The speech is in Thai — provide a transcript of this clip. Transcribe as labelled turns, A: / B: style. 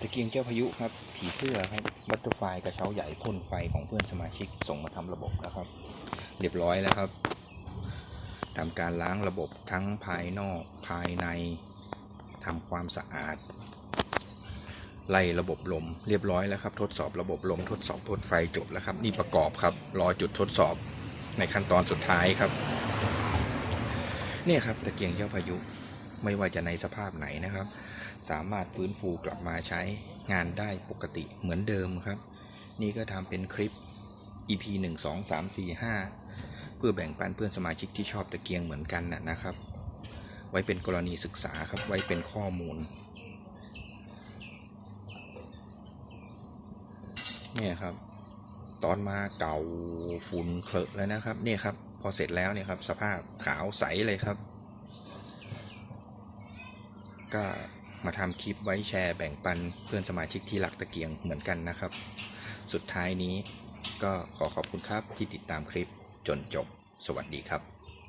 A: ตะเกียงเจ้าพายุครับ ผีเสื้อครับบัตเตอร์ไฟกระเช้าใหญ่พ่นไฟของเพื่อนสมาชิกส่งมาทำระบบนะครับ เรียบร้อยแล้วครับทำการล้างระบบทั้งภายนอกภายในทำความสะอาด ไล่ระบบลม เรียบร้อยแล้วครับ ทดสอบระบบลมทดสอบพ่นไฟจบแล้วครับ นี่ประกอบครับ รอจุดทดสอบในขั้นตอนสุดท้ายครับ เนี่ยครับตะเกียงเจ้าพายุไม่ว่าจะในสภาพไหนนะครับ สามารถฟื้นฟูกลับมาใช้งานได้ปกติเหมือนเดิมครับ นี่ก็ทำเป็นคลิป EP 1 2 3 4 5 เพื่อแบ่งปันเพื่อนสมาชิกที่ชอบตะเกียงเหมือนกันนะนะครับ ไว้เป็นกรณีศึกษาครับ ไว้เป็นข้อมูลเนี่ยครับ ตอนมาเก่าฝุ่นเคลอะแล้วนะครับเนี่ยครับ พอเสร็จแล้วเนี่ยครับ สภาพขาวใสเลยครับ ก็ มาทำคลิปไว้แชร์แบ่งปันเพื่อนสมาชิกที่หลักตะเกียงเหมือนกันนะครับ สุดท้ายนี้ก็ขอขอบคุณครับที่ติดตามคลิปจนจบ สวัสดีครับ